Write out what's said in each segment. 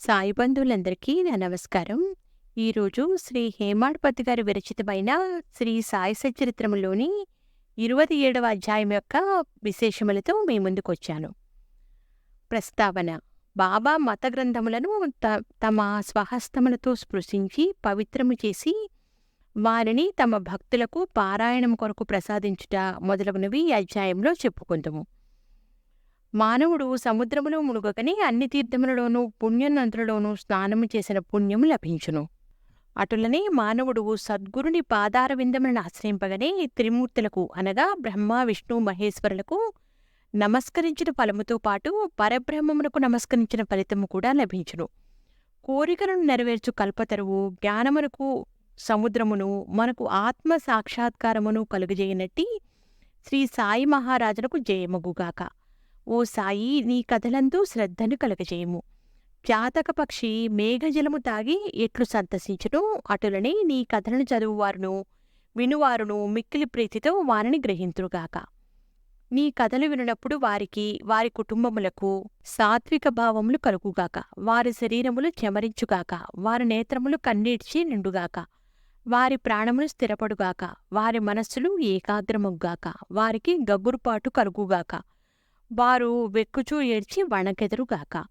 సాయి బంధువులందరికీ నా నమస్కారం. ఈరోజు శ్రీ హేమాడ్పతి గారి విరచితమైన శ్రీ సాయి సచరిత్రములోని ఇరవై ఏడవ అధ్యాయం యొక్క విశేషములతో మీ ముందుకు వచ్చాను ప్రస్తావన బాబా మత గ్రంథములను త- తమ స్వహస్తములతో స్పృశించి పవిత్రము చేసి వారిని తమ భక్తులకు పారాయణం కొరకు ప్రసాదించుట మొదలగునవి ఈ అధ్యాయంలో చెప్పుకుందాము. మానవుడు సముద్రములో మునుగకని అన్ని తీర్థములలోనూ పుణ్యనంతులలోనూ స్నానము చేసిన పుణ్యము లభించును. అటులనే మానవుడు సద్గురుని పాదార విందములను ఆశ్రయింపగనే త్రిమూర్తులకు అనగా బ్రహ్మ విష్ణు మహేశ్వరులకు నమస్కరించిన ఫలముతో పాటు పరబ్రహ్మమునకు నమస్కరించిన ఫలితము కూడా లభించును. కోరికలను నెరవేర్చు కల్పతరువు జ్ఞానమునకు సముద్రమును మనకు ఆత్మ సాక్షాత్కారమును కలుగజేయనట్టి శ్రీ సాయి మహారాజునకు జయమగుగాక. ఓ సాయి నీ కథలందు శ్రద్ధను కలగజేయము. జాతక పక్షి మేఘజలము తాగి ఎట్లు సంతసించును అటులనే నీ కథలను చదువువారును వినువారును మిక్కిలి ప్రీతితో వారిని గ్రహింతురుగాక నీ కథలు వినునప్పుడు వారికి వారి కుటుంబములకు సాత్విక భావములు కలుగుగాక వారి శరీరములు చెమరించుగాక వారి నేత్రములు కన్నీడ్చి నిండుగాక వారి ప్రాణములు స్థిరపడుగాక వారి మనస్సులు ఏకాగ్రముగాక వారికి గగ్గురుపాటు కలుగుగాక వారు వెక్కుచూ ఏడ్చి వణకెదురుగాక.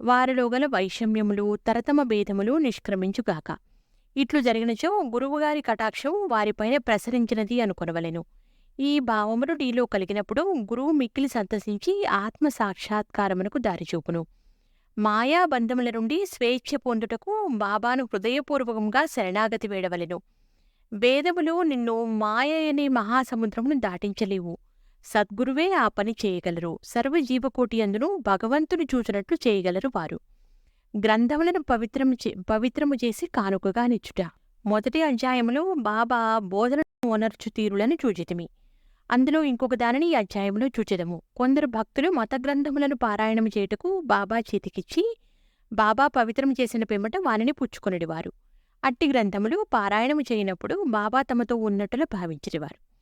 వారిలో గల వైషమ్యములు తరతమ భేదములు నిష్క్రమించుగాక. ఇట్లు జరిగినచో గురువుగారి కటాక్షం వారిపైన ప్రసరించినది అనుకొనవలెను. ఈ భావములు నీలో కలిగినప్పుడు గురువు మిక్కిలి సంతసించి ఆత్మ సాక్షాత్కారమునకు దారిచూపును. మాయా బంధముల నుండి స్వేచ్ఛ పొందుటకు బాబాను హృదయపూర్వకంగా శరణాగతి వేడవలెను. వేదములు నిన్ను మాయ అనే మహాసముద్రమును దాటించలేవు. సద్గురువే ఆ పని చేయగలరు. సర్వజీవకోటి అందును భగవంతుని చూచినట్లు చేయగలరు వారు. గ్రంథములను పవిత్రము పవిత్రము చేసి కానుకగా నిచ్చుట. మొదటి అధ్యాయములో బాబా బోధన ఓనర్చు తీరులను చూచితిమి అందులో ఇంకొక దానిని ఈ అధ్యాయంలో చూచెదము. కొందరు భక్తులు మత గ్రంథములను పారాయణము చేయుటకు బాబా చేతికిచ్చి బాబా పవిత్రం చేసిన పిమ్మట వానిని పుచ్చుకొనిడివారు. అట్టి గ్రంథములు పారాయణము చేయనప్పుడు బాబా తమతో ఉన్నట్లు భావించిరివారు.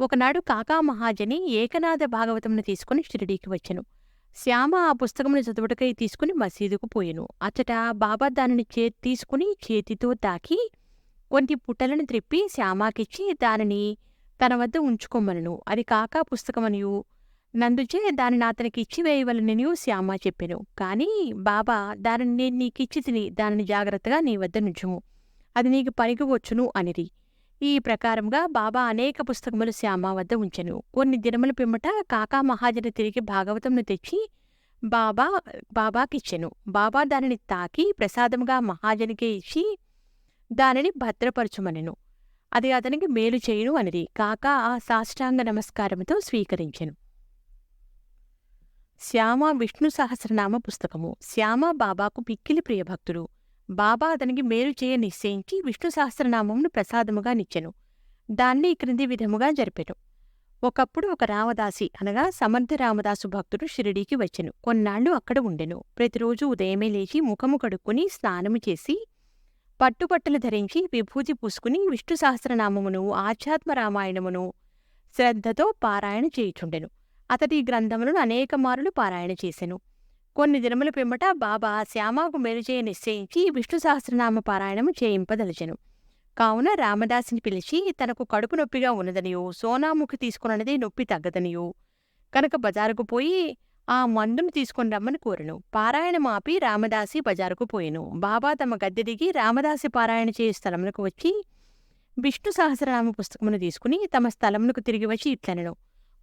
ఒకనాడు కాకా మహాజని ఏకనాథ భాగవతమును తీసుకుని షిరిడీకి వచ్చెను. శ్యామ ఆ పుస్తకమును చదువుటకై తీసుకుని మసీదుకు పోయెను. అచ్చట బాబా దానిని చే తీసుకుని చేతితో తాకి కొన్ని పుట్టలను త్రిప్పి శ్యామాకిచ్చి దానిని తన వద్ద ఉంచుకోమనను అది కాకా పుస్తకమనియు. నందుచే దానిని అతనికి ఇచ్చి వేయవలననియు శ్యామ చెప్పెను. కాని బాబా దానిని నేను నీకిచ్చి తిని దానిని జాగ్రత్తగా నీ వద్ద నుంచుము. అది నీకు పనికి వచ్చును అనిరి. ఈ ప్రకారంగా బాబా అనేక పుస్తకములు శ్యామ వద్ద ఉంచెను. కొన్ని దినముల పిమ్మట కాకా మహాజన తిరిగి భాగవతంను తెచ్చి బాబా బాబాకిచ్చెను. బాబా దానిని తాకి ప్రసాదముగా మహాజనికే ఇచ్చి దానిని భద్రపరచుమనెను. అది అతనికి మేలు చేయును అనిది కాకా ఆ సాష్టాంగ నమస్కారముతో స్వీకరించెను. శ్యామ విష్ణు సహస్రనామ పుస్తకము. శ్యామ బాబాకు మిక్కిలి ప్రియభక్తుడు. బాబా అతనికి మేలు చేయ నిశ్చయించి విష్ణు సహస్రనామంను ప్రసాదముగా నిచ్చెను. దాన్ని క్రింది విధముగా జరిపెను. ఒకప్పుడు ఒక రామదాసి అనగా సమర్థ రామదాసు భక్తుడు షిరిడీకి వచ్చెను. కొన్నాళ్ళు అక్కడ ఉండెను. ప్రతిరోజు ఉదయమే లేచి ముఖము కడుక్కుని స్నానము చేసి పట్టుపట్టులు ధరించి విభూతి పూసుకుని విష్ణు సహస్రనామమును ఆధ్యాత్మ రామాయణమును శ్రద్ధతో పారాయణ చేయుచుండెను. అతడి ఈ గ్రంథములను అనేక మారులు పారాయణ చేసెను. కొన్ని దినముల పిమ్మట బాబా శ్యామాకు మెరుచేయ నిశ్చయించి విష్ణు సహస్రనామ పారాయణము చేయింపదలిచెను. కావున రామదాసిని పిలిచి తనకు కడుపు నొప్పిగా ఉన్నదనియో సోనాముఖి తీసుకున్నది నొప్పి తగ్గదనియో. కనుక బజారుకు పోయి ఆ మందును తీసుకొని రమ్మని కోరెను. పారాయణం ఆపి రామదాసి బజారుకు పోయెను. బాబా తమ గద్దె దిగి రామదాసి పారాయణ చేయ స్థలమునకు వచ్చి విష్ణు సహస్రనామ పుస్తకమును తీసుకుని తమ స్థలమునకు తిరిగి వచ్చి ఇట్లనెను.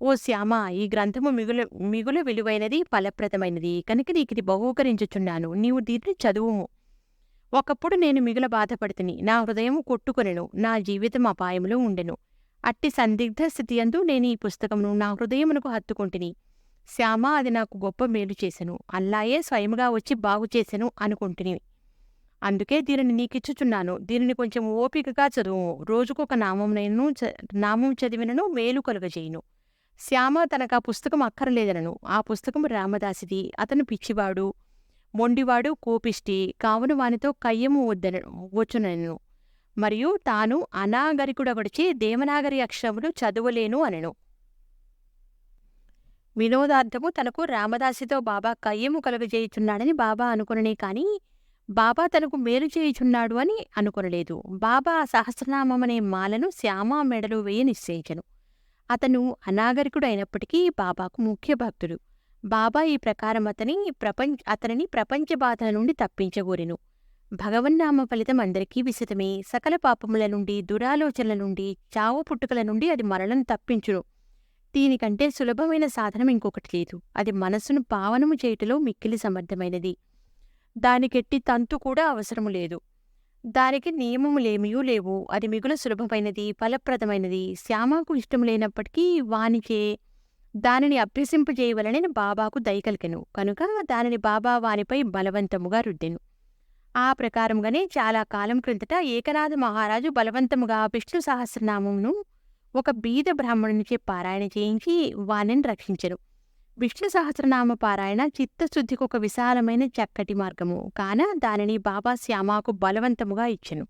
ఓ శ్యామ ఈ గ్రంథము మిగుల మిగుల విలువైనది ఫలప్రదమైనది. కనుక నీకు ఇది బహూకరించుచున్నాను. నీవు దీన్ని చదువుము. ఒకప్పుడు నేను మిగుల బాధపడుతుని. నా హృదయం కొట్టుకొనెను. నా జీవితం అపాయంలో ఉండెను. అట్టి సందిగ్ధ స్థితి అందు నేను ఈ పుస్తకమును నా హృదయమునకు హత్తుకుంటుని. శ్యామ అది నాకు గొప్ప మేలు చేసెను. అల్లాయే స్వయముగా వచ్చి బాగు చేసెను అనుకుంటుని. అందుకే దీనిని నీకిచ్చుచున్నాను. దీనిని కొంచెం ఓపికగా చదువు రోజుకొక నామం నేను నామం చదివినను మేలు కలుగజేయును. శ్యామ తనకు ఆ పుస్తకం అక్కరలేదనను. ఆ పుస్తకం రామదాసిది. అతను పిచ్చివాడు. మొండివాడు కోపిష్టి. కావున వానితో కయ్యము వద్దన వచ్చునను. మరియు తాను అనాగరికుడగడిచి దేవనాగరి అక్షరములు చదవలేను అనెను. వినోదార్థము తనకు రామదాసితో బాబా కయ్యము కలుగజేయుచున్నాడని బాబా అనుకుననే కాని బాబా తనకు మేలు చేయుచున్నాడు అని అనుకొనలేదు. బాబా ఆ సహస్రనామమనే మాలను శ్యామ మెడలో వేయ నిశ్చయించను. అతను అనాగరికుడు అయినప్పటికీ బాబాకు ముఖ్య భక్తుడు. బాబా ఈ ప్రకారం అతని ప్రపంచ అతనిని ప్రపంచ బాధల నుండి తప్పించగోరెను. భగవన్నామ ఫలితం అందరికీ విశితమే సకల పాపముల నుండి దురాలోచనల నుండి చావు పుట్టుకల నుండి అది మరణం తప్పించును. దీనికంటే సులభమైన సాధనం ఇంకొకటి లేదు. అది మనస్సును పావనము చేయుటలో మిక్కిలి సమర్థమైనది. దానికెట్టి తంతు కూడా అవసరము లేదు. దానికి నియమములేమియూ లేవు. అది మిగుల సులభమైనది ఫలప్రదమైనది. శ్యామకు ఇష్టం లేనప్పటికీ వానికే దానిని అభ్యసింపజేయవలనని బాబాకు దయకలికెను కనుక దానిని బాబా వానిపై బలవంతముగా రుద్దెను. ఆ ప్రకారంగానే చాలా కాలం క్రిందట ఏకనాథ మహారాజు బలవంతముగా విష్ణు సహస్రనామమును ఒక బీద బ్రాహ్మణునిచే పారాయణ చేయించి వానిని రక్షించెను. విష్ణు సహస్రనామ పారాయణ చిత్తశుద్ధికి ఒక విశాలమైన చక్కటి మార్గము. కాన దానిని బాబా శ్యామాకు బలవంతముగా ఇచ్చెను.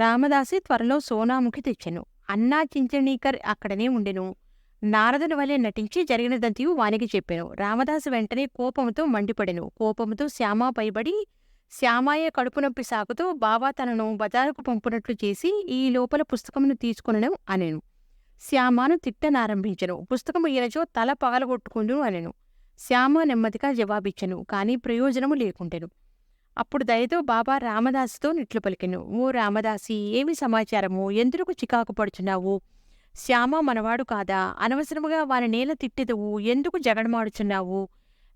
రామదాసి త్వరలో సోనాముఖి తెచ్చెను. అన్నా చించనీకర్ అక్కడనే ఉండెను. నారదుని వలె నటించి జరిగినదంతయు వానికి చెప్పెను. రామదాసు వెంటనే కోపముతో మండిపడెను. కోపముతో శ్యామ పైబడి శ్యామాయే కడుపు నొప్పి సాగుతూ బాబా తనను బజారుకు పంపునట్లు చేసి ఈ లోపల పుస్తకమును తీసుకొనను అనెను. శ్యామను తిట్టనారంభించను. పుస్తకము ఈయనచో తల పగలగొట్టుకుందును అనెను. శ్యామ నెమ్మదిగా జవాబిచ్చెను కాని ప్రయోజనము లేకుండెను అప్పుడు దయతో బాబా రామదాసుతో నిట్లు పలికెను. ఓ రామదాసి ఏమి సమాచారము? ఎందుకు చికాకు పడుచున్నావు? శ్యామ మనవాడు కాదా? అనవసరముగా వాని నేల తిట్టెదవు. ఎందుకు జగడమాడుచున్నావు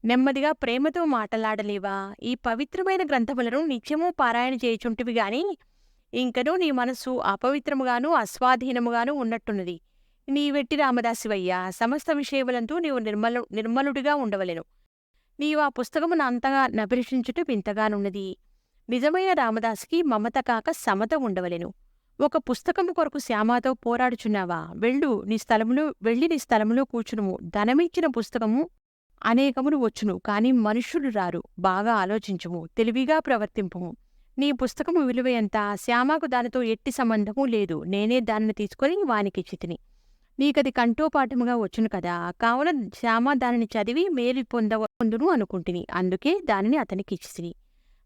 నెమ్మదిగా ప్రేమతో మాటలాడలేవా? ఈ పవిత్రమైన గ్రంథములను నిత్యము పారాయణ చేయుచుంటివి గాని ఇంకనూ నీ మనస్సు అపవిత్రముగాను అస్వాధీనముగాను ఉన్నట్టున్నది. నీ వెట్టి రామదాసివయ్యా. సమస్త విషయములందు నీవు నిర్మలు నిర్మలుడిగా ఉండవలెను. నీవు ఆ పుస్తకము అంతగా నభిషించుట వింతగానున్నది. నిజమైన రామదాసుకి మమత కాక సమత ఉండవలెను. ఒక పుస్తకము కొరకు శ్యామాతో పోరాడుచున్నావా? వెళ్ళు నీ స్థలములో వెళ్ళి నీ స్థలములో కూర్చునుము. ధనమిచ్చిన పుస్తకము అనేకములు వచ్చును కాని మనుష్యులు రారు. బాగా ఆలోచించుము తెలివిగా ప్రవర్తింపుము. నీ పుస్తకము విలువ ఎంత శ్యామకు దానితో ఎట్టి సంబంధము లేదు. నేనే దానిని తీసుకొని వానికి చితిని నీకది కంఠోపాఠముగా వచ్చును కదా. కావున శ్యామ దానిని చదివి మేలు పొంద పొందును అనుకుంటుని. అందుకే దానిని అతనికి ఇచ్చితిని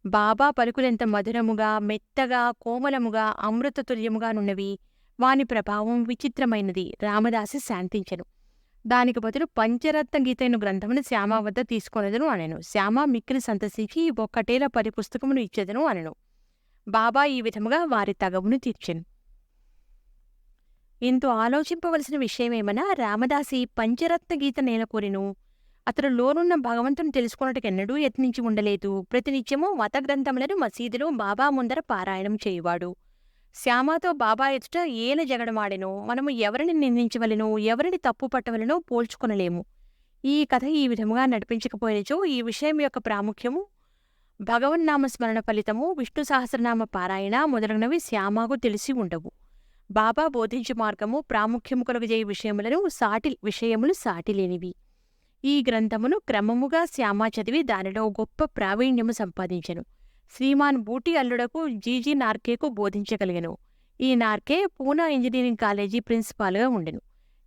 బాబా పలుకులెంత మధురముగా మెత్తగా కోమలముగా అమృతతుల్యముగానున్నవి వాని ప్రభావం విచిత్రమైనది. రామదాసి శాంతించను. దానికి బదులు పంచరత్న గీతైన గ్రంథమును శ్యామ వద్ద తీసుకొనదును అనెను. శ్యామ మిక్కిలి సంతసించి ఒక్కటేల పది పుస్తకమును ఇచ్చేదను అనెను. బాబా ఈ విధముగా వారి తగవును తీర్చెను. ఇంతో ఆలోచింపవలసిన విషయమేమనా రామదాసి పంచరత్న గీత నేల అతను అతడు లోనున్న భగవంతుని తెలుసుకున్నట్టుకెన్నడూ యత్నించి ఉండలేదు. ప్రతినిత్యము మత గ్రంథములను మసీదులో బాబా ముందర పారాయణం చేయువాడు. శ్యామతో బాబా ఎదుట ఏల జగడమాడెనో. మనము ఎవరిని నిందించవలెనో? ఎవరిని తప్పు పట్టవలనో? పోల్చుకొనలేము. ఈ కథ ఈ విధముగా నడిపించకపోయినచో ఈ విషయం యొక్క ప్రాముఖ్యము భగవన్నామ స్మరణ ఫలితము విష్ణు సహస్రనామ పారాయణ మొదలగునవి శ్యామాకు తెలిసి ఉండవు. బాబా బోధించు మార్గము ప్రాముఖ్యము కలుగజే విషయములను సాటి విషయములు సాటిలేనివి ఈ గ్రంథమును క్రమముగా శ్యామ చదివి దానిలో గొప్ప ప్రావీణ్యము సంపాదించెను. శ్రీమాన్ బూటి అల్లుడకు జీజీ నార్కేకు బోధించగలిగను. ఈ నార్కే పూనా ఇంజనీరింగ్ కాలేజీ ప్రిన్సిపాల్గా ఉండెను.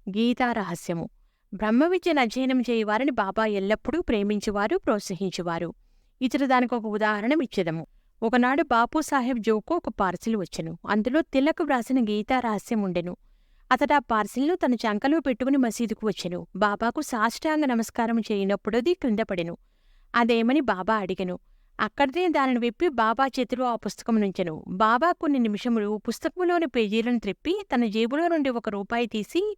గీతా రహస్యము. బ్రహ్మ విద్యను అధ్యయనం చేయవారని బాబా ఎల్లప్పుడూ ప్రేమించువారు ప్రోత్సహించువారు. ఇతర దానికి ఒక ఉదాహరణ ఇచ్చేదము ఒకనాడు బాపూసాహెబ్ జోకు ఒక పార్సిల్ వచ్చెను. అందులో తిలక్ వ్రాసిన గీతా రహస్యం ఉండెను. అతడు ఆ పార్సిల్ను తన చంకలో పెట్టుకుని మసీదుకు వచ్చెను. బాబాకు సాష్టాంగ నమస్కారం చేయనప్పుడది క్రింద పడెను. అదేమని బాబా అడిగెను. అక్కడనే దానిని విప్పి బాబా చేతిలో ఆ పుస్తకం నుంచెను. బాబా కొన్ని నిమిషములు పుస్తకములోని పేజీలను త్రిప్పి తన జేబులో నుండి ఒక రూపాయి తీసి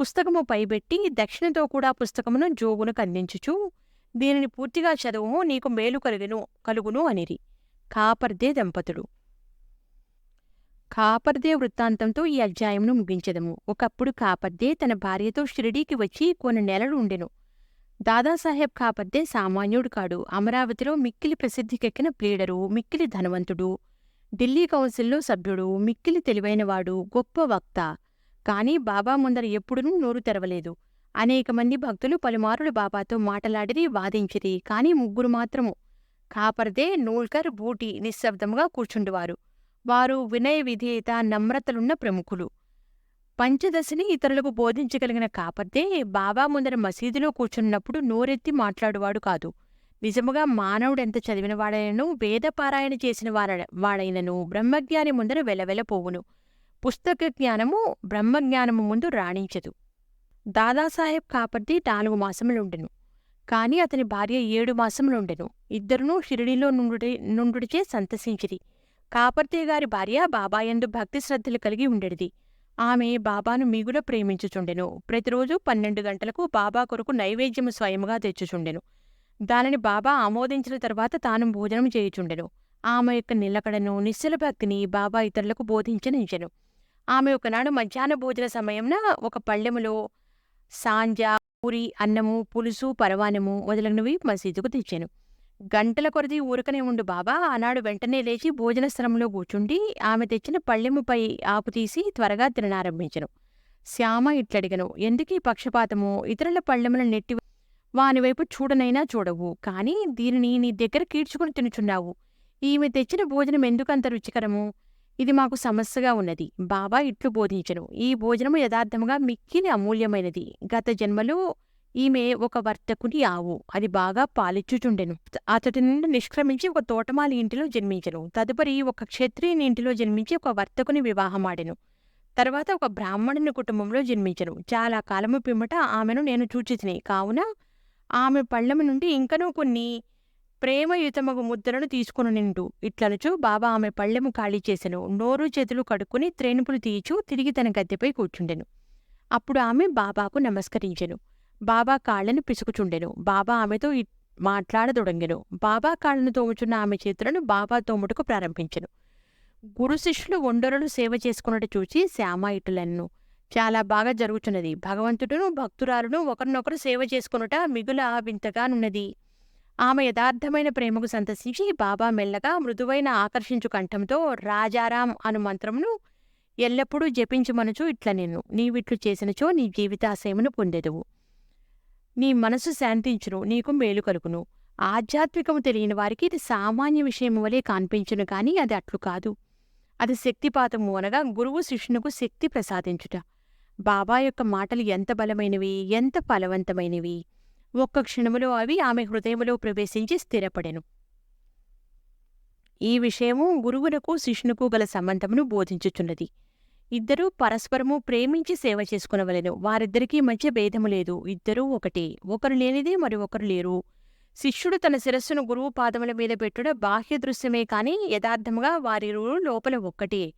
పుస్తకము పైబెట్టి దక్షిణతో కూడా పుస్తకమును జోగునకు అందించుచు దీనిని పూర్తిగా చదువు నీకు మేలు కలుగును కలుగును అనిరి. కాపర్దే దంపతుడు. కాపర్దే వృత్తాంతంతో ఈ అధ్యాయంను ముగించెదము. ఒకప్పుడు కాపర్దే తన భార్యతో షిరిడీకి వచ్చి కొన్ని నెలలు ఉండెను. దాదాసాహెబ్ కాపర్దే సామాన్యుడు కాడు. అమరావతిలో మిక్కిలి ప్రసిద్ధికెక్కిన ప్లీడరు మిక్కిలి ధనవంతుడు ఢిల్లీ కౌన్సిల్లో సభ్యుడు మిక్కిలి తెలివైనవాడు గొప్ప వక్త. కాని బాబా ముందర ఎప్పుడునూ నోరు తెరవలేదు. అనేక మంది భక్తులు పలుమారులు బాబాతో మాటలాడిరి వాదించిరి. కాని ముగ్గురు మాత్రము కాపర్దే నూల్కర్ బూటి నిశ్శబ్దముగా కూర్చుండువారు. వారు వినయ విధేయత నమ్రతలున్న ప్రముఖులు. పంచదశని ఇతరులకు బోధించగలిగిన కాపర్దే బాబా ముందర మసీదులో కూర్చున్నప్పుడు నోరెత్తి మాట్లాడువాడు కాదు. నిజముగా మానవుడెంత చదివిన వాడైనను వేదపారాయణ చేసిన వాడ వాడైనను బ్రహ్మజ్ఞాని ముందర వెలవెలపోవును పుస్తక జ్ఞానము బ్రహ్మజ్ఞానము ముందు రాణించదు. దాదాసాహెబ్ కాపర్ది నాలుగు మాసములుండెను. కాని అతని భార్య ఏడు మాసములుండెను. ఇద్దరునూ షిరిడిలో నుండుటి నుండుడిచే సంతసించిరి. కాపర్తి గారి భార్య బాబాయందు భక్తి శ్రద్ధలు కలిగి ఉండేది ఆమె బాబాను మిగుల ప్రేమించుచుండెను. ప్రతిరోజు పన్నెండు గంటలకు బాబా కొరకు నైవేద్యము స్వయముగా తెచ్చుచుండెను. దానిని బాబా ఆమోదించిన తర్వాత తాను భోజనం చేయుచుండెను. ఆమె యొక్క నిలకడను నిశ్చల భక్తిని బాబా ఇతరులకు బోధించనించెను. ఆమె ఒకనాడు మధ్యాహ్న భోజన సమయంన ఒక పళ్ళెములో సాంజ పూరి అన్నము పులుసు పరవానము మొదలగునవి మసీదుకు తెచ్చాను. గంటల కొరది ఊరకనే ఉండు బాబా. ఆనాడు వెంటనే లేచి భోజన స్థలంలో కూర్చుండి ఆమె తెచ్చిన పళ్ళెముపై ఆకు తీసి త్వరగా తిననారంభించను. శ్యామ ఇట్లడిగను ఎందుకీ పక్షపాతము? ఇతరుల పళ్ళెముల నెట్టి వానివైపు చూడనైనా చూడవు. కాని దీనిని నీ దగ్గర కీడ్చుకుని తినుచున్నావు. ఈమె తెచ్చిన భోజనం ఎందుకంత రుచికరము? ఇది మాకు సమస్యగా ఉన్నది. బాబా ఇట్లు బోధించను. ఈ భోజనము యథార్థముగా మిక్కిలి అమూల్యమైనది. గత జన్మలో ఈమె ఒక వర్తకుని ఆవు. అది బాగా పాలిచ్చుచుండెను. అతడి నుండి నిష్క్రమించి ఒక తోటమాలి ఇంటిలో జన్మించను. తదుపరి ఒక క్షత్రియుని ఇంటిలో జన్మించి ఒక వర్తకుని వివాహమాడెను. తర్వాత ఒక బ్రాహ్మణుని కుటుంబంలో జన్మించను. చాలా కాలము పిమ్మట ఆమెను నేను చూచితిని. కావున ఆమె పళ్ళము నుండి ఇంకనూ కొన్ని ప్రేమయుతమగు ముద్దలను తీసుకుని నిండు. ఇట్లనుచు బాబా ఆమె పళ్ళెము ఖాళీ చేసెను. నోరు చేతులు కడుక్కుని త్రేణుపులు తీయచు తిరిగి తన గద్దెపై కూర్చుండెను. అప్పుడు ఆమె బాబాకు నమస్కరించెను. బాబా కాళ్ళను పిసుకుచుండెను. బాబా ఆమెతో మాట్లాడదొడంగెను. బాబా కాళ్ళను తోముచున్న ఆమె చేతులను బాబా తోముటకు ప్రారంభించెను. గురు శిష్యులు ఒండరులు సేవ చేసుకున్నట్టు చూసి శ్యామ ఇటులను చాలా బాగా జరుగుతున్నది భగవంతుడును భక్తురాలును ఒకరినొకరు సేవ చేసుకునుట మిగుల వింతగానున్నది. ఆమె యథార్థమైన ప్రేమకు సంతసించి బాబా మెల్లగా మృదువైన ఆకర్షించు కంఠంతో రాజారాం అను మంత్రమును ఎల్లప్పుడూ జపించమనుచు ఇట్ల నేను. నీవిట్లు చేసినచో నీ జీవితాశయమును పొందెదువు. నీ మనసు శాంతించును నీకు మేలు కలుగును. ఆధ్యాత్మికము తెలియని వారికి ఇది సామాన్య విషయము వలె కాన్పించును కాని అది అట్లు కాదు. అది శక్తిపాతము అనగా గురువు శిష్యునకు శక్తి ప్రసాదించుట. బాబా యొక్క మాటలు ఎంత బలమైనవి ఎంత ఫలవంతమైనవి. ఒక్క క్షణములో అవి ఆమె హృదయములో ప్రవేశించి స్థిరపడెను. ఈ విషయము గురువునకు శిష్యునకు గల సంబంధమును బోధించుచున్నది. ఇద్దరూ పరస్పరము ప్రేమించి సేవ చేసుకునవలెను. వారిద్దరికీ మధ్య భేదము లేదు. ఇద్దరూ ఒకటే. ఒకరు లేనిదే మరి ఒకరు లేరు. శిష్యుడు తన శిరస్సును గురువు పాదముల మీద పెట్టుట బాహ్య దృశ్యమే కాని యథార్థముగా వారిరువురు లోపల ఒక్కటే.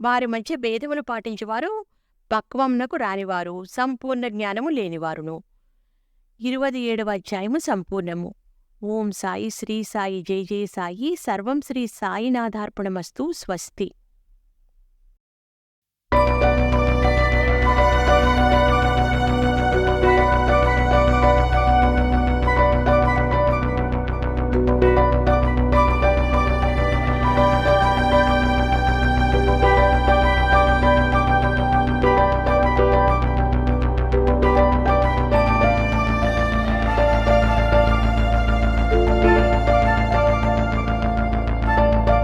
వారి మధ్య భేదములు పాటించేవారు పక్వంనకు రానివారు సంపూర్ణ జ్ఞానము లేనివారును. ఇరువది ఏడవ అధ్యాయము సంపూర్ణము. ఓం సాయి శ్రీ సాయి జై జయ సాయి సర్వం శ్రీ సాయినాథార్పణమస్తు స్వస్తి.